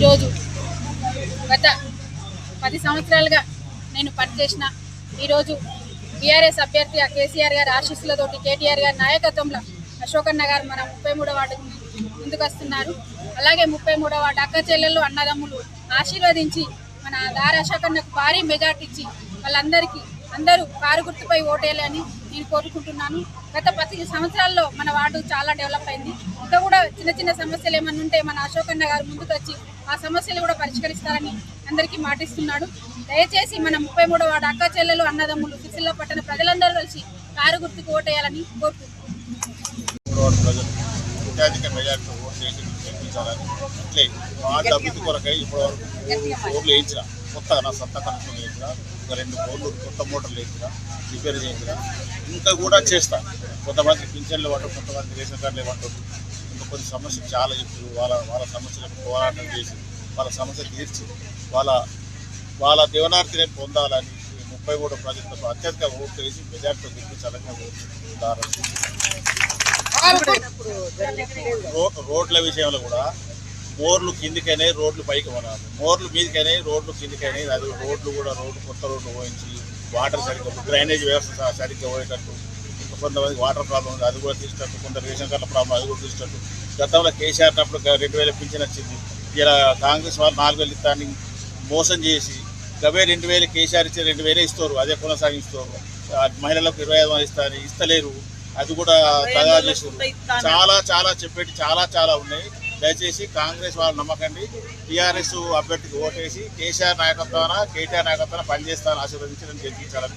ఈరోజు గత పది సంవత్సరాలుగా నేను పనిచేసిన ఈరోజు బీఆర్ఎస్ అభ్యర్థి కేసీఆర్ గారి ఆశీస్సులతోటి కేటీఆర్ గారి నాయకత్వంలో అశోకన్న గారు మన ముప్పై మూడో వార్డు ముందుకొస్తున్నారు అలాగే ముప్పై మూడో వార్డు అక్క చెల్లెళ్ళు అన్నదమ్ములు ఆశీర్వదించి మన దారి అశోకన్నకు భారీ మెజార్టీ ఇచ్చి వాళ్ళందరికీ అందరూ కారు గుర్తుపై ఓటేయాలని నేను కోరుకుంటున్నాను. గత పది సంవత్సరాల్లో మన వార్డు చాలా డెవలప్ అయింది. ఇంకా కూడా చిన్న చిన్న సమస్యలు ఏమన్నా ఉంటే మన అశోకన్న గారు ముందుకు వచ్చి ఆ సమస్యలు కూడా పరిష్కరిస్తారని అందరికీ మాటిస్తున్నాడు. దయచేసి మన ముప్పై మూడో వార్డు అక్క చెల్లెలు అన్నదమ్ములు సిరిసిల్ల పట్టణ ప్రజలందరూ కలిసి కారు గుర్తుకు ఓటేయాలని కోరుకుంటున్నాను కొత్తగా నా సొంత కనెక్షన్ వేయించిన ఒక రెండు బోర్లు కొత్త మోటార్లు వేయించిన రిపేర్ చేయించిన ఇంకా కూడా చేస్తా. కొంతమంది పింఛన్లు ఇవ్వటం కొంతమంది రేషన్ కార్డులు ఇవ్వటం ఇంకా కొన్ని సమస్యలు చాలా ఇప్పుడు వాళ్ళ వాళ్ళ సమస్యలకు పోరాటం చేసి వాళ్ళ సమస్య తీర్చి వాళ్ళ వాళ్ళ దేవనార్తిని పొందాలని ముప్పై మూడు ప్రజలకు అత్యధిక ఓట్లు వేసి మెజార్టీతో గెలిపించాలని కోరుకుంటున్నారు రో- రోడ్ల విషయంలో కూడా మోర్లు కిందికైనా రోడ్లు పైకి కొనాలి మోర్లు మీదకైనా రోడ్లు కిందికైనా అది రోడ్లు కూడా రోడ్లు కొత్త రోడ్లు పోయించి వాటర్ సరిగ్గా డ్రైనేజ్ వ్యవస్థ సరిగ్గా పోయేటట్టు కొంతమందికి వాటర్ ప్రాబ్లం ఉంది అది కూడా తీసేటట్టు కొంత రేషన్ కార్డుల ప్రాబ్లం అది కూడా తీసేటట్టు. గతంలో కేసీఆర్ అప్పుడు రెండు వేల పింఛన్ వచ్చింది. ఇలా కాంగ్రెస్ వాళ్ళు నాలుగు వేలు ఇస్తాన్ని మోసం చేసి గవే రెండు వేలు కేసీఆర్ ఇచ్చి రెండు వేలే ఇస్తారు అదే కొనసాగిస్తారు. మహిళలకు ఇరవై ఐదు వందలు ఇస్తారు ఇస్తలేరు. అది కూడా దగా చేసారు చాలా చాలా చెప్పేటి చాలా చాలా ఉన్నాయి. దయచేసి కాంగ్రెస్ వాళ్ళు నమ్మకండి. టీఆర్ఎస్ అభ్యర్థికి ఓటేసి కేసీఆర్ నాయకత్వాన కేటీఆర్ నాయకత్వాన పనిచేస్తారని ఆశీర్వదించడం నేను గెలిపించాలని